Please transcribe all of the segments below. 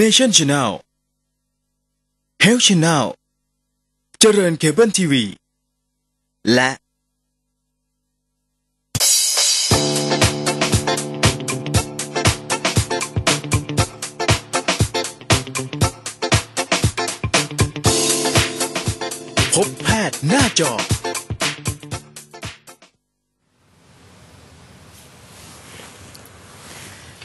Nation Channel Health Channel เจริญเคเบิลทีวี และ พบแพทย์หน้าจอ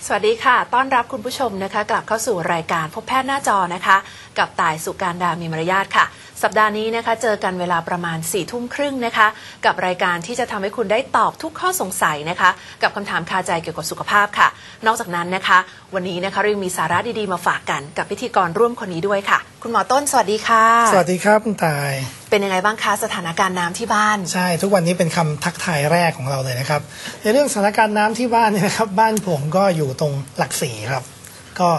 สวัสดีค่ะ ต้อนรับคุณผู้ชมนะคะ กลับเข้าสู่รายการพบแพทย์หน้าจอนะคะ กับต่ายสุการดามีมารยาทค่ะ สัปดาห์นี้นะคะ เจอกันเวลาประมาณ4ี่ทุ่มครึ่งนะคะ กับรายการที่จะทำให้คุณได้ตอบทุกข้อสงสัยนะคะ กับคำถามคาใจเกี่ยวกับสุขภาพค่ะ นอกจากนั้นนะคะ วันนี้นะคะเรายังมีสาระดีๆมาฝากกัน กับพิธีกรร่วมคนนี้ด้วยค่ะ คุณหมอต้นสวัสดีค่ะ สวัสดีครับคุณตาย เป็นยังไงบ้างคะสถานการณ์น้ำที่บ้าน ใช่ทุกวันนี้เป็นคำทักทายแรกของเราเลยนะครับ ในเรื่องสถานการณ์น้ำที่บ้านเนี่ยนะครับ บ้านผมก็อยู่ตรงหลักสี่ครับ ก็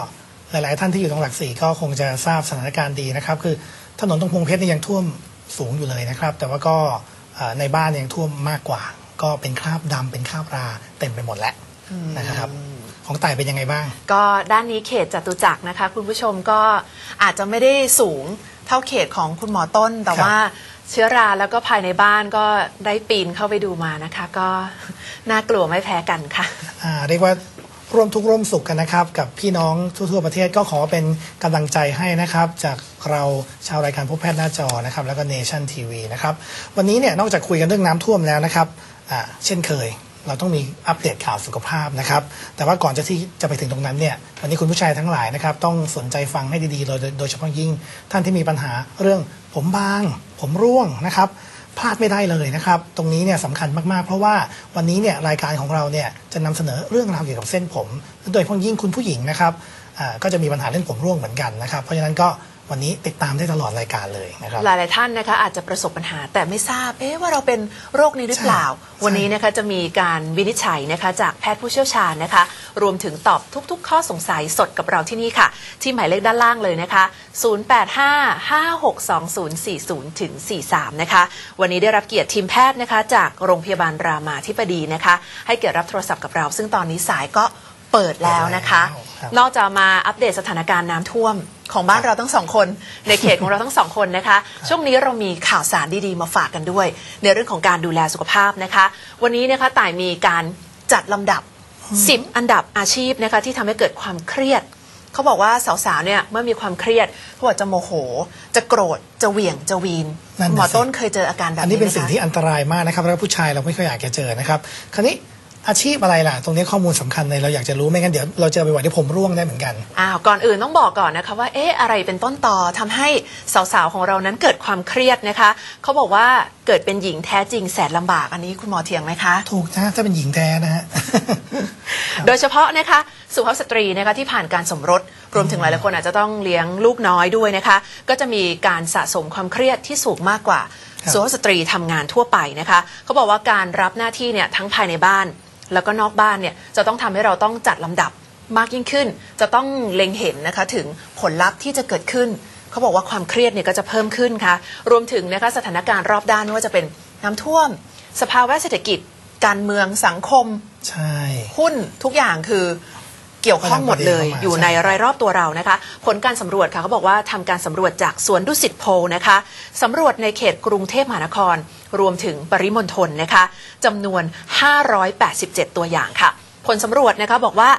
หลาย ๆ ท่านที่อยู่ตรงหลักสี่ก็คงจะทราบสถานการณ์ดีนะครับ คือถนนตรงพงเพชรเนี่ยยังท่วมสูงอยู่เลยนะครับ แต่ว่าก็เอ่อในบ้านยังท่วมมากกว่า ก็เป็นคราบดำเป็นคราบราเต็มไปหมดแล้วนะครับของต่ายเป็นยังไงบ้าง ก็ด้านนี้เขตจตุจักรนะคะ คุณผู้ชมก็อาจจะไม่ได้สูง เท่าเขตของคุณหมอต้น แต่ครับว่าเชื้อราแล้วก็ภายในบ้านก็ได้ปีนเข้าไปดูมานะคะ ก็น่ากลัวไม่แพ้กันค่ะอ่าเรียกว่าร่วมทุกข์ร่วมสุขกันนะครับ กับพี่น้องทั่วๆประเทศก็ขอเป็นกำลังใจให้นะครับ จากเราชาวรายการพบแพทย์หน้าจอนะครับ แล้วก็เนชั่นทีวีนะครับ วันนี้เนี่ยนอกจากคุยกันเรื่องน้ำท่วมแล้วนะครับอ่าเช่นเคย เราต้องมีอัปเดตข่าวสุขภาพนะครับ แต่ว่าก่อนจะที่จะไปถึงตรงนั้นเนี่ยวันนี้คุณผู้ชายทั้งหลายนะครับ ต้องสนใจฟังให้ดีๆโดยโดยเฉพาะยิ่งท่านที่มีปัญหาเรื่องผมบาง ผมร่วงนะครับพลาดไม่ได้เลยนะครับ ตรงนี้เนี่ยสำคัญมากๆ เพราะว่าวันนี้เนี่ยรายการของเราเนี่ยจะนำเสนอเรื่องราวเกี่ยวกับเส้นผม โดยเฉพาะยิ่งคุณผู้หญิงนะครับก็จะมีปัญหาเรื่องผมร่วงเหมือนกันนะครับ เพราะฉะนั้นก็ วันนี้ติดตามได้ตลอดรายการเลยนะครับ หลายๆท่านนะคะอาจจะประสบปัญหาแต่ไม่ทราบเอ๊ะว่าเราเป็นโรคนี้หรือเปล่าใช่วันนี้นะคะจะมีการวินิจฉัยนะคะจากแพทย์ผู้เชี่ยวชาญนะคะ รวมถึงตอบทุก ๆ ข้อสงสัยสดกับเราที่นี่ค่ะ ที่หมายเลขด้านล่างเลยนะคะ 08556240ถึง43 นะคะ วันนี้ได้รับเกียรติทีมแพทย์นะคะจากโรงพยาบาลรามาธิบดีนะคะ ให้เกียรติรับโทรศัพท์กับเรา ซึ่งตอนนี้สายก็เปิดแล้วนะคะครับนอกจากมาอัปเดตสถานการณ์น้ำท่วม ของบ้านเราทั้งสองคน ในเขตของเราทั้งสองคนนะคะ ช่วงนี้เรามีข่าวสารดีๆมาฝากกันด้วย ในเรื่องของการดูแลสุขภาพนะคะ วันนี้นะคะต่ายมีการจัดลำดับ 10 อันดับอาชีพนะคะที่ทำให้เกิดความเครียดเขาบอกว่าสาวๆเนี่ยเมื่อมีความเครียดเขาบอกจะโมโห จะโกรธจะเหวี่ยงจะวีนนั่นน่ะหมอสิต้นเคยเจออาการแบบอันนี้นี้เป็นไหมสิ่งคะที่อันตรายมากนะครับแล้วผู้ชายเราไม่ค่อยอยากจะเจอนะครับ คราวนี้ อาชีพอะไรล่ะ ตรงนี้ข้อมูลสำคัญเลยเราอยากจะรู้ไม่งั้นเดี๋ยวเราเจอบ่อยๆเดี๋ยวผมร่วงได้เหมือนกันอ้าวก่อนอื่นต้องบอกก่อนนะคะว่าเอ๊ะอะไรเป็นต้นตอทำให้สาวๆของเรานั้นเกิดความเครียดนะคะเขาบอกว่าเกิดเป็นหญิงแท้จริงแสนลำบากอันนี้คุณหมอเถียงไหมคะ ถูกนะถ้าเป็นหญิงแท้นะฮะโดยเฉพาะนะคะสุภาพสตรีนะคะที่ผ่านการสมรสรวมถึงหลายๆคนอาจจะต้องเลี้ยงลูกน้อยด้วยนะคะ ก็จะมีการสะสมความเครียดที่สูงมากกว่าครับสุภาพสตรีทำงานทั่วไปนะคะเขาบอกว่าการรับหน้าที่เนี่ยทั้งภายในบ้าน แล้วก็นอกบ้านเนี่ยจะต้องทำให้เราต้องจัดลำดับมากยิ่งขึ้น จะต้องเล็งเห็นนะคะถึงผลลัพธ์ที่จะเกิดขึ้น เขาบอกว่าความเครียดเนี่ยก็จะเพิ่มขึ้นค่ะ รวมถึงนะคะสถานการณ์รอบด้านไม่ว่าจะเป็นน้ำท่วม สภาวะเศรษฐกิจ การเมืองสังคม ใช่ หุ้นทุกอย่างคือเกี่ยวข้องหมดเลยกำลังประเด็นเข้ามาอยู่ในใช่รายรอบตัวเรานะคะ ผลการสำรวจค่ะเขาบอกว่าทำการสำรวจจากสวนดุสิตโพลนะคะสำรวจในเขตกรุงเทพมหานคร รวมถึงปริมณฑลนะคะจำนวน 587 ตัวอย่างค่ะ ผลสำรวจนะคะบอกว่า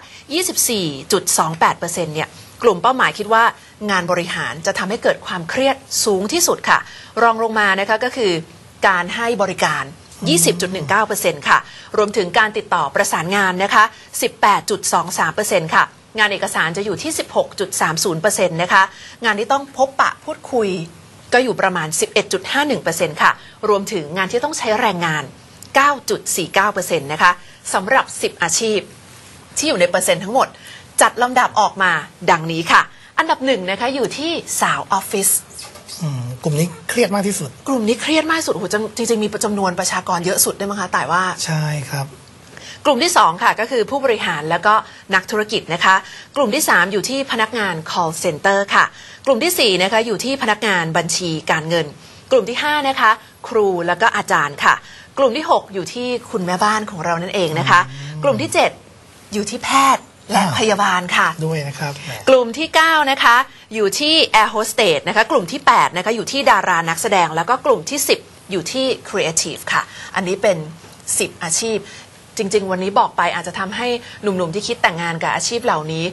24.28%เนี่ยกลุ่มเป้าหมายคิดว่างานบริหารจะทำให้เกิดความเครียดสูงที่สุดค่ะ รองลงมานะคะก็คือการให้บริการ 20.19%ค่ะ รวมถึงการติดต่อประสานงานนะคะ 18.23%ค่ะ งานเอกสารจะอยู่ที่ 16.30%นะคะ งานที่ต้องพบปะพูดคุยก็อยู่ประมาณ 11.51%ค่ะ รวมถึงงานที่ต้องใช้แรงงาน 9.49%นะคะสำหรับ 10 อาชีพ ที่อยู่ในเปอร์เซ็นต์ทั้งหมด จัดลำดับออกมาดังนี้ค่ะ อันดับหนึ่งนะคะอยู่ที่สาวออฟฟิศ กลุ่มนี้เครียดมากที่สุด กลุ่มนี้เครียดมากสุดโอ้โหจริงจริงๆมีจำนวนประชากรเยอะสุดด้วยมั้งคะแต่ว่าใช่ครับ กลุ่มที่ 2 ค่ะ ก็คือผู้บริหารแล้วก็นักธุรกิจนะคะ กลุ่มที่ 3 อยู่ที่พนักงาน call center ค่ะ กลุ่มทีสี่4นะคะอยู่ที่พนักงานบัญชีการเงิน กลุ่มที่5นะคะครูแล้วก็อาจารย์ค่ะ กลุ่มที่ 6 อยู่ที่คุณแม่บ้านของเรานั่นเองนะคะ กลุ่มที่ 7 อยู่ที่แพทย์ และอ้าวพยาบาลค่ะ ด้วยนะครับแหมกลุ่มที่ 9 นะคะ อยู่ที่ Air Hostess นะคะ กลุ่มที่ 8 นะคะ อยู่ที่ดารานักแสดง แล้วก็กลุ่มที่ 10 อยู่ที่ Creative ค่ะ อันนี้เป็น 10 อาชีพ จริง ๆ วันนี้บอกไปอาจจะทำให้หนุ่ม ๆ ที่คิดแต่งงานกับอาชีพเหล่านี้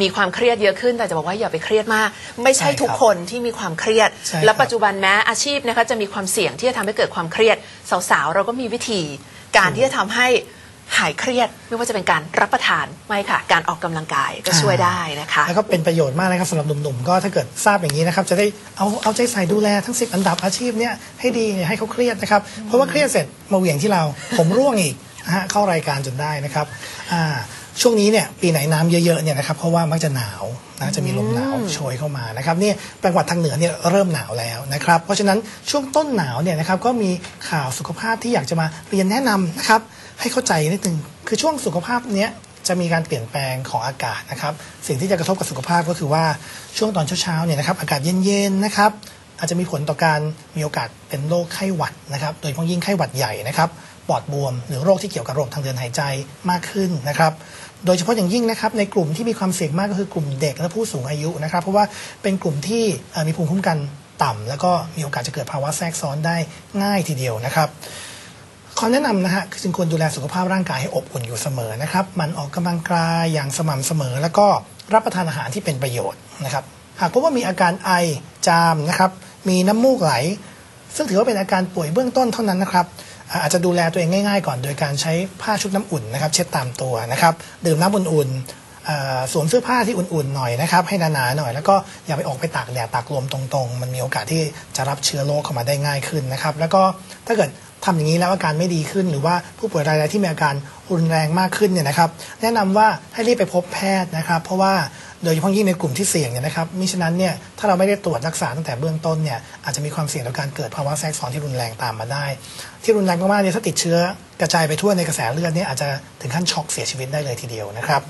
มีความเครียดเยอะขึ้น แต่จะบอกว่าอย่าไปเครียดมาก ไม่ใช่ใช่ครับทุกคนที่มีความเครียด ใช่ครับ และปัจจุบันแม้อาชีพนะคะจะมีความเสี่ยงที่จะทำให้เกิดความเครียด สาวๆ เราก็มีวิธี การที่จะทำให้ หายเครียดไม่ว่าจะเป็นการรับประทานไม่ค่ะ การออกกำลังกายก็ช่วยได้นะคะ แล้วก็เป็นประโยชน์มากนะครับสำหรับหนุ่มๆก็ถ้าเกิดทราบอย่างนี้นะครับจะได้เอาเอาใจใส่ดูแลทั้ง 10 อันดับอาชีพเนี่ยให้ดีให้เขาเครียดนะครับเพราะว่าเครียดเสร็จมาเหวี่ยงที่เรา ผมร่วงอีกนะฮะเข้ารายการจนได้นะครับอ่าช่วงนี้เนี่ยปีไหนน้ำเยอะๆเนี่ยนะครับเพราะว่ามักจะหนาวนะจะมีลมหนาวโชยเข้ามานะครับนี่จังหวัดทางเหนือเนี่ยเริ่มหนาวแล้วนะครับเพราะฉะนั้นช่วงต้นหนาวเนี่ยนะครับก็มีข่าวสุขภาพที่อยากจะมาเรียนแนะนำนะครับ ให้เข้าใจนิดนึงคือช่วงสุขภาพเนี้ยจะมีการเปลี่ยนแปลงของอากาศนะครับ สิ่งที่จะกระทบกับสุขภาพก็คือว่าช่วงตอนเช้าๆเนี่ยนะครับอากาศเย็นๆนะครับอาจจะมีผลต่อการมีโอกาสเป็นโรคไข้หวัดนะครับ โดยเฉพาะยิ่งไข้หวัดใหญ่นะครับปอดบวม หรือโรคที่เกี่ยวกับระบบทางเดินหายใจมากขึ้นนะครับโดยเฉพาะอย่างยิ่งนะครับในกลุ่มที่มีความเสี่ยงมากก็คือกลุ่มเด็กและผู้สูงอายุนะครับ เพราะว่าเป็นกลุ่มที่มีภูมิคุ้มกันต่ำแล้วก็มีโอกาสจะเกิดภาวะแทรกซ้อนได้ง่ายทีเดียวนะครับ คำแนะนำนะฮะคือจึงควรดูแลสุขภาพร่างกายให้อบอุ่นอยู่เสมอนะครับมันออกกำลังกายอย่างสม่ำเสมอ แล้วก็รับประทานอาหารที่เป็นประโยชน์นะครับหากพบว่ามีอาการไอจามนะครับมีน้ำมูกไหล ซึ่งถือว่าเป็นอาการป่วยเบื้องต้นเท่านั้นนะครับอาจจะดูแลตัวเองง่ายๆ ก่อน โดยการใช้ผ้าชุบน้ำอุ่นนะครับ เช็ดตามตัวนะครับ ดื่มน้ำอุ่นๆสวมเสื้อผ้าที่อุ่นๆหน่อยนะครับ ให้หนาๆหน่อยแล้วก็อย่าไปออกไปตากแดดตากลมตรงๆ มันมีโอกาสที่จะรับเชื้อโรคเข้ามาได้ง่ายขึ้นนะครับ แล้วก็ถ้าเกิด ทำอย่างนี้แล้วอาการไม่ดีขึ้น หรือว่าผู้ป่วยรายใดที่มีอาการรุนแรงมากขึ้นเนี่ยนะครับ แนะนำว่าให้รีบไปพบแพทย์นะครับ เพราะว่าโดยเฉพาะยิ่งในกลุ่มที่เสี่ยงเนี่ยนะครับมิฉะนั้นเนี่ยถ้าเราไม่ได้ตรวจรักษาตั้งแต่เบื้องต้นเนี่ยอาจจะมีความเสี่ยงต่อการเกิดภาวะแทรกซ้อนที่รุนแรงตามมาได้ ที่รุนแรงมากๆเนี่ยถ้าติดเชื้อกระจายไปทั่วในกระแสเลือดเนี่ยอาจจะถึงขั้นช็อกเสียชีวิตได้เลยทีเดียวนะครับ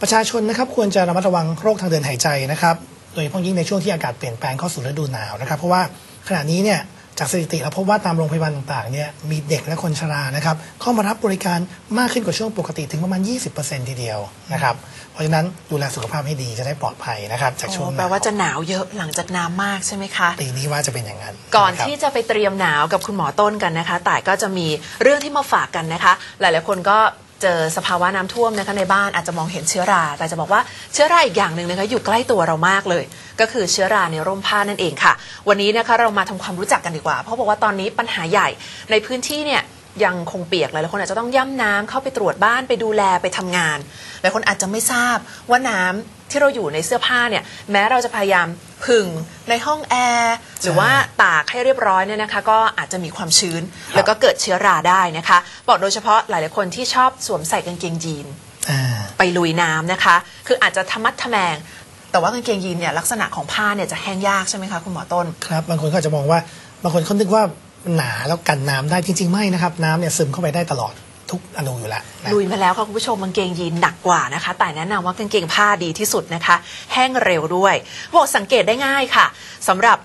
ประชาชนนะครับควรจะระมัดระวังโรคทางเดินหายใจนะครับ โดยเฉพาะยิ่งในช่วงที่อากาศเปลี่ยนแปลงเข้าสู่ฤดูหนาวนะครับ เพราะว่าขณะนี้เนี่ย จากสถิติเราพบว่าตามโรงพยาบาลต่างๆเนี่ยมีเด็กและคนชรานะครับเข้ามารับบริการมากขึ้นกว่าช่วงปกติถึงประมาณ 20%ทีเดียวนะครับเพราะฉะนั้นดูแลสุขภาพให้ดีจะได้ปลอดภัยนะครับจากช่วงโอ้หแปลนาวว่าจะหนาวเยอะหลังจากน้ำมากใช่ไหมคะปีนี้ว่าจะเป็นอย่างนั้น ก่อนะครับที่จะไปเตรียมหนาวกับคุณหมอต้นกันนะคะแต่ายก็จะมีเรื่องที่มาฝากกันนะคะ หลายๆคนก็ เจอสภาวะน้ำท่วมนะคะในบ้านอาจจะมองเห็นเชื้อรา แต่จะบอกว่าเชื้อราอีกอย่างหนึ่งนะคะอยู่ใกล้ตัวเรามากเลย ก็คือเชื้อราในร่มผ้านั่นเองค่ะ วันนี้นะคะเรามาทำความรู้จักกันดีกว่า เพราะบอกว่าตอนนี้ปัญหาใหญ่ในพื้นที่เนี่ย ยังคงเปียกหลายๆคนอาจจะต้องย่ำน้ำเข้าไปตรวจบ้านไปดูแลไปทำงานหลายคนอาจจะไม่ทราบว่าน้ำที่เราอยู่ในเสื้อผ้าเนี่ยแม้เราจะพยายามผึ่งในห้องแอร์หรือว่าตากให้เรียบร้อยเนี่ยนะคะ ก็อาจจะมีความชื้น แล้วก็เกิดเชื้อราได้นะคะบอกโดยเฉพาะหลายๆคนที่ชอบสวมใส่กางเกงยีนอ่าไปลุยน้ำนะคะ คืออาจจะทะมัดทะแมง แต่ว่ากางเกงยีนเนี่ยลักษณะของผ้าเนี่ยจะแห้งยากใช่ไหมคะคุณหมอต้น ครับบางคนก็อาจจะมองว่าบางคนเขานึกว่ามัน หนาแล้วกันน้ำได้จริง ๆ ไม่นะครับน้ำเนี่ยซึมเข้าไปได้ตลอดทุกอนูอยู่แล้วลุยมาแล้วค่ะคุณผู้ชมกางเกงยีนหนักกว่านะคะ แต่แนะนำว่ากางเกงผ้าดีที่สุดนะคะ แห้งเร็วด้วยบอกสังเกตได้ง่ายค่ะสำหรับ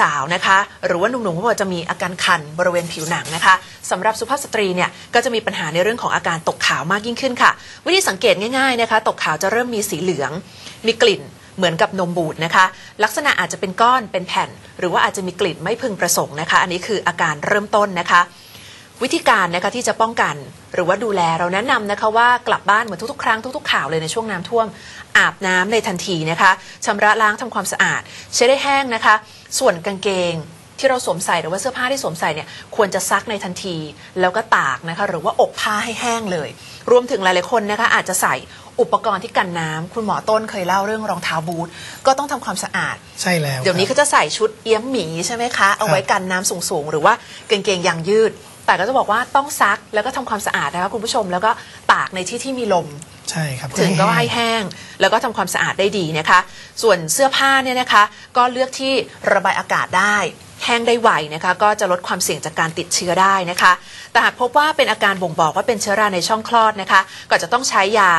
สาวๆนะคะ หรือว่าหนุ่มๆเขาบอกจะมีอาการคันบริเวณผิวหนังนะคะสำหรับสุภาพสตรีเนี่ยก็จะมีปัญหาในเรื่องของอาการตกขาวมากยิ่งขึ้นค่ะ วิธีสังเกตง่ายๆนะคะ ตกขาวจะเริ่มมีสีเหลือง มีกลิ่น เหมือนกับนมบูดนะคะ ลักษณะอาจจะเป็นก้อนเป็นแผ่น หรือว่าอาจจะมีกลิ่นไม่พึงประสงค์นะคะ อันนี้คืออาการเริ่มต้นนะคะ วิธีการนะคะที่จะป้องกันหรือว่าดูแลเราแนะนำนะคะว่ากลับบ้านเหมือนทุกๆ ครั้งทุกๆข่าวเลยในช่วงน้ำท่วม อาบน้ำในทันทีนะคะชำระล้างทำความสะอาดใช้ได้แห้งนะคะ ส่วนกางเกงที่เราสวมใส่หรือว่าเสื้อผ้าที่สวมใส่เนี่ยควรจะซักในทันที แล้วก็ตากนะคะ หรือว่าอบผ้าให้แห้งเลย รวมถึงหลายๆคนนะคะอาจจะใส่ อุปกรณ์ที่กันน้ำคุณหมอต้นเคยเล่าเรื่องรองเท้าบูทก็ต้องทำความสะอาด ใช่แล้วเดี๋ยวนี้ครับเขาจะใส่ชุดเอี้ยมหมีใช่ไหมคะ เอาไว้กันน้ำสูงๆ หรือว่ากางเกงยางยืด แต่ก็จะบอกว่าต้องซักแล้วก็ทำความสะอาดนะคะคุณผู้ชมแล้วก็ตากในที่ที่มีลมใช่ครับถึงก็ให้แห้งแล้วก็ทำความสะอาดได้ดีนะคะ ส่วนเสื้อผ้าเนี่ยนะคะ ก็เลือกที่ระบายอากาศได้แห้งได้ไวนะคะก็จะลดความเสี่ยงจากการติดเชื้อได้นะคะ แต่หากพบว่าเป็นอาการบ่งบอกว่าเป็นเชื้อราในช่องคลอดนะคะ ก็จะต้องใช้ยา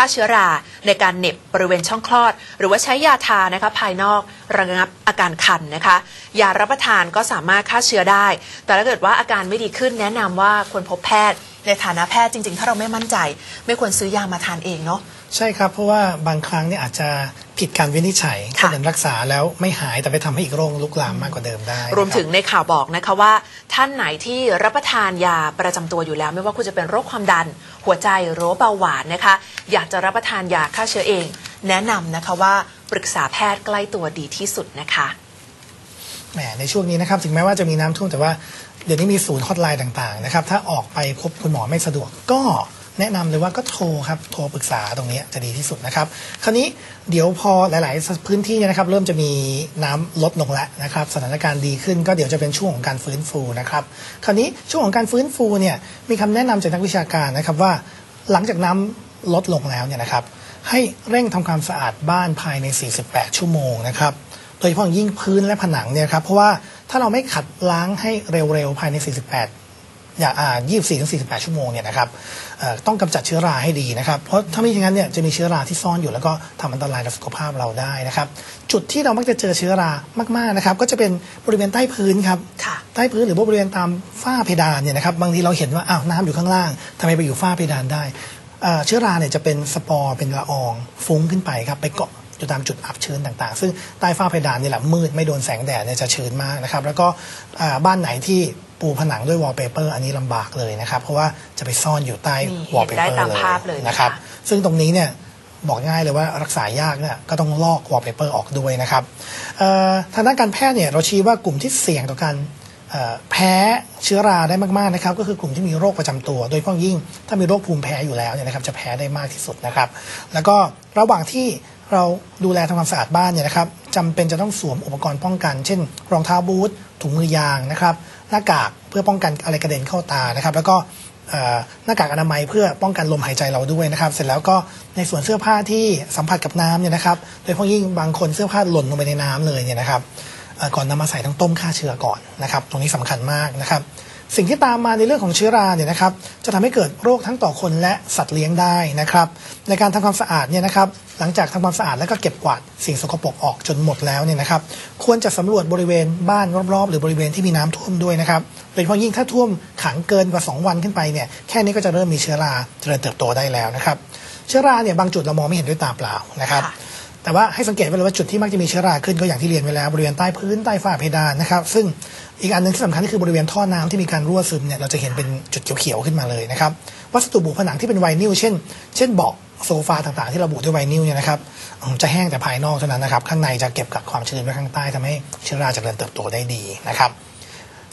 ฆ่าเชื้อรา ในการเหน็บบริเวณช่องคลอด หรือว่าใช้ยาทานะคะภายนอกระงับอาการคันนะคะ ยารับประทานก็สามารถฆ่าเชื้อได้ แต่ถ้าเกิดว่าอาการไม่ดีขึ้นแนะนำว่าควรพบแพทย์ ในฐานะแพทย์จริง ๆ ถ้าเราไม่มั่นใจ ไม่ควรซื้อยามาทานเองเนาะ ใช่ครับ เพราะว่าบางครั้งเนี่ยอาจจะผิดการวินิจฉัยค่ะก็เหมือนรักษาแล้วไม่หายแต่ไปทำให้อีกโรคลุกลามมากกว่าเดิมได้รวมถึงนะคบในข่าวบอกนะคะว่า ท่านไหนที่รับประทานยาประจำตัวอยู่แล้ว ไม่ว่าคุณจะเป็นโรคความดัน หัวใจหรือว่าเบาหวานนะคะ อยากจะรับประทานยาฆ่าเชื้อเอง แนะนำนะคะว่าปรึกษาแพทย์ใกล้ตัวดีที่สุดนะคะ แหมในช่วงนี้นะครับถึงแม้ว่าจะมีน้ำท่วมแต่ว่าเดี๋ยวนี้มีศูนย์ฮอตไลน์ต่างๆนะครับถ้าออกไปพบคุณหมอไม่สะดวกก็ แนะนำเลยว่าก็โทรครับโทรปรึกษาตรงนี้จะดีที่สุดนะครับ คราวนี้เดี๋ยวพอหลาย ๆ พื้นที่เนี่ยนะครับ เริ่มจะมีน้ำลดลงแล้วนะครับ สถานการณ์ดีขึ้นก็เดี๋ยวจะเป็นช่วงของการฟื้นฟูนะครับ คราวนี้ช่วงของการฟื้นฟูเนี่ยมีคำแนะนำจากนักวิชาการนะครับว่า หลังจากน้ำลดลงแล้วเนี่ยนะครับ ให้เร่งทำความสะอาดบ้านภายใน 48 ชั่วโมงนะครับโดยเฉพาะอย่างยิ่งพื้นและผนังเนี่ยครับเพราะว่าถ้าเราไม่ขัดล้างให้เร็ว ๆ ภายใน 48 อย่างอ่า24ถึง48 ชั่วโมงเนี่ยนะครับ ต้องกำจัดเชื้อราให้ดีนะครับ เพราะถ้าไม่อย่างนั้นเนี่ยจะมีเชื้อราที่ซ่อนอยู่แล้วก็ทำอันตรายต่อสุขภาพเราได้นะครับ จุดที่เรามักจะเจอเชื้อรามากๆนะครับ ก็จะเป็นบริเวณใต้พื้นครับค่ะใต้พื้นหรือว่าบริเวณตามฝ้าเพดานเนี่ยนะครับบางทีเราเห็นว่าอ้าวน้ำอยู่ข้างล่างทำไมไปอยู่ฝ้าเพดานได้เอ่อเชื้อราเนี่ยจะเป็นสปอร์เป็นละอองฟุ้งขึ้นไปครับไปเกาะอยู่ตามจุดอับชื้นต่างๆ ซึ่งใต้ฝ้าเพดานนี่แหละมืดไม่โดนแสงแดดเนี่ยจะชื้นมากนะครับ แล้วก็อ่าบ้านไหนที่ ปูผนังด้วยวอลเปเปอร์อันนี้ลำบากเลยนะครับ เพราะว่าจะไปซ่อนอยู่ใต้นี่วอลเปเห็นได้เปอร์ตามเลยภาพเลยนะคะนะครับ ซึ่งตรงนี้เนี่ยบอกง่ายเลยว่ารักษายากเนี่ยก็ต้องลอกวอลเปเปอร์ออกด้วยนะครับเอ่อทางด้านการแพทย์เนี่ยเราชี้ว่ากลุ่มที่เสี่ยงต่อการเอ่อแพ้เชื้อราได้มากๆนะครับ ก็คือกลุ่มที่มีโรคประจำตัว โดยเฉพาะยิ่งถ้ามีโรคภูมิแพ้อยู่แล้วเนี่ยนะครับจะแพ้ได้มากที่สุดนะครับ แล้วก็ระหว่างที่เราดูแลทำความสะอาดบ้านเนี่ยนะครับจำเป็นจะต้องสวมอุปกรณ์ป้องกัน เช่น รองเท้าบูทถุงมือยางนะครับ หน้ากากเพื่อป้องกันอะไรกระเด็นเข้าตานะครับ แล้วก็หน้ากากอนามัยเพื่อป้องกันลมหายใจเราด้วยนะครับ เสร็จแล้วก็ในส่วนเสื้อผ้าที่สัมผัสกับน้ำเนี่ยนะครับ โดยเฉพาะยิ่งบางคนเสื้อผ้าหล่นลงไปในน้ำเลยเนี่ยนะครับก่อนนำมาใส่ต้องต้มฆ่าเชื้อก่อนนะครับ ตรงนี้สำคัญมากนะครับ สิ่งที่ตามมาในเรื่องของเชื้อราเนี่ยนะครับจะทำให้เกิดโรคทั้งต่อคนและสัตว์เลี้ยงได้นะครับในการทำความสะอาดเนี่ยนะครับหลังจากทำความสะอาดแล้วก็เก็บกวาดสิ่งสกปรกออกจนหมดแล้วเนี่ยนะครับควรจะสำรวจบริเวณบ้านรอบๆ หรือบริเวณที่มีน้ำท่วมด้วยนะครับโดยเฉพาะยิ่งถ้าท่วมขังเกินกว่า 2 วันขึ้นไปเนี่ยแค่นี้ก็จะเริ่มมีเชื้อราเจริญเติบโตได้แล้วนะครับเชื้อราเนี่ยบางจุดเรามองไม่เห็นด้วยตาเปล่านะครับ แต่ว่าให้สังเกตไว้เลยว่าจุดที่มักจะมีเชื้อราขึ้นก็อย่างที่เรียนไว้แล้วบริเวณใต้พื้นใต้ฝ้าเพดานนะครับซึ่งอีกอันหนึงที่สำคัญก็คือบริเวณท่อน้ำที่มีการรั่วซึมเนี่ยเราจะเห็นเป็นจุดเขียวๆขึ้นมาเลยนะครับวัสดุบุผนังที่เป็นไวนิลเช่น เช่นเบาะโซฟาต่างๆ ที่เราบุด้วยไวนิลเนี่ยนะครับจะแห้งแต่ภายนอกเท่านั้นนะครับข้างในจะเก็บกับความชื้นไว้ข้างใต้ทำให้เชื้อราจเจริญเติบโตได้ดีนะครับ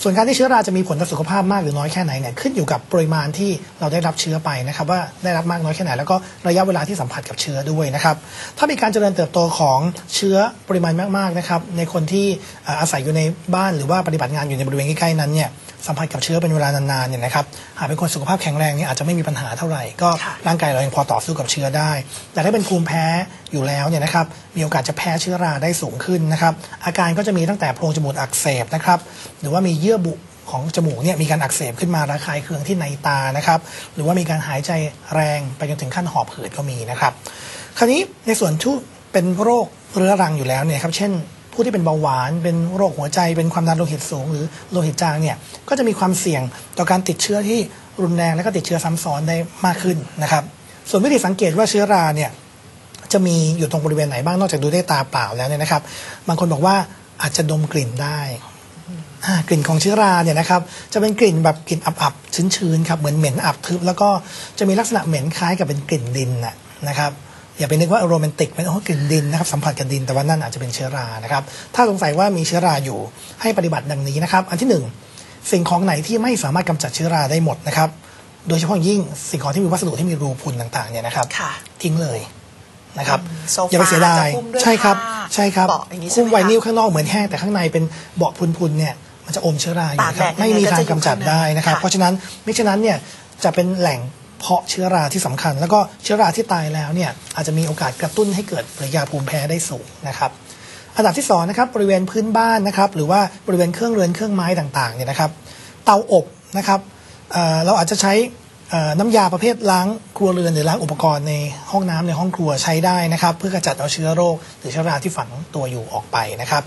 ส่วนการที่เชื้อราจะมีผลต่อสุขภาพมากหรือน้อยแค่ไหนเนี่ยขึ้นอยู่กับปริมาณที่เราได้รับเชื้อไปนะครับว่าได้รับมากน้อยแค่ไหน แล้วก็ระยะเวลาที่สัมผัสกับเชื้อด้วยนะครับถ้ามีการเจริญเติบโตของเชื้อปริมาณมากๆนะครับในคนที่อาศัยอยู่ในบ้านหรือว่าปฏิบัติงานอยู่ในบริเวณใกล้ๆนั้นเนี่ย สัมผัสกับเชื้อเป็นเวลานานๆเนี่ยนะครับหากเป็นคนสุขภาพแข็งแรงเนี่ยอาจจะไม่มีปัญหาเท่าไหร่ก็ค่ะร่างกายเรายังพอต่อสู้กับเชื้อได้ แต่ถ้าเป็นภูมิแพ้อยู่แล้วเนี่ยนะครับมีโอกาสจะแพ้เชื้อราได้สูงขึ้นนะครับอาการก็จะมีตั้งแต่โพรงจมูกอักเสบนะครับหรือว่ามีเยื่อบุของจมูกเนี่ยมีการอักเสบขึ้นมาระคายเคืองที่ในตานะครับหรือว่ามีการหายใจแรงไปจนถึงขั้นหอบหืดก็มีนะครับ คราวนี้ในส่วนที่เป็นโรคเรื้อรังอยู่แล้วเนี่ยครับเช่น ผู้ที่เป็นเบาหวาน เป็นโรคหัวใจ เป็นความดันโลหิตสูง หรือโลหิตจางเนี่ยก็จะมีความเสี่ยงต่อการติดเชื้อที่รุนแรงและก็ติดเชื้อซ้ำซ้อนได้มากขึ้นนะครับ ส่วนวิธีสังเกตว่าเชื้อราเนี่ยจะมีอยู่ตรงบริเวณไหนบ้างนอกจากดูด้วยตาเปล่าแล้วเนี่ยนะครับ บางคนบอกว่าอาจจะดมกลิ่นได้กลิ่นของเชื้อราเนี่ยนะครับจะเป็นกลิ่นแบบกลิ่นอับๆชื้นๆครับเหมือนเหม็นอับทึบแล้วก็จะมีลักษณะเหม็นคล้ายกับเป็นกลิ่นดินนะครับ อย่าไปนึกว่าโรแมนติกเป็นโอ้กลิ่นดินนะครับสัมผัสกับดินแต่ว่านั่นอาจจะเป็นเชื้อรานะครับถ้าสงสัยว่ามีเชื้อราอยู่ให้ปฏิบัติดังนี้นะครับ อันที่หนึ่งสิ่งของไหนที่ไม่สามารถกำจัดเชื้อราได้หมดนะครับโดยเฉพาะอย่างยิ่งสิ่งของที่มีวัสดุที่มีรูพุนต่างๆเนี่ยนะครับค่ะทิ้งเลยนะครับอืมโซฟาอย่าไปเสียดายจะหุ้มด้วยใช่ครับผ้าใช่ครับเบาะอย่างนี้ใช่หุ้มไหมไวคะนิลข้างนอกเหมือนแห้งแต่ข้างในเป็นเบาะพุนๆเนี่ยมันจะอมเชื้อราอยู่นะครับตากแดดไม่มีทางกำจัดได้นะครับค่ะเพราะฉะนั้นไม่ฉะนั้นเนี่ยจะเป็นแหล่ง เพาะเชื้อราที่สำคัญ แล้วก็เชื้อราที่ตายแล้วเนี่ยอาจจะมีโอกาสกระตุ้นให้เกิดปริยาภูมิแพ้ได้สูงนะครับอันดับที่สองนะครับบริเวณพื้นบ้านนะครับหรือว่าบริเวณเครื่องเรือนเครื่องไม้ต่างๆเนี่ยนะครับ เตาอบนะครับเเราอาจจะใช้น้ำยาประเภทล้างครัวเรือนหรือล้างอุปกรณ์ในห้องน้ำในห้องครัวใช้ได้นะครับ เพื่อกระจัดเอาเชื้อโรคหรือเชื้อราที่ฝังตัวอยู่ออกไปนะครับ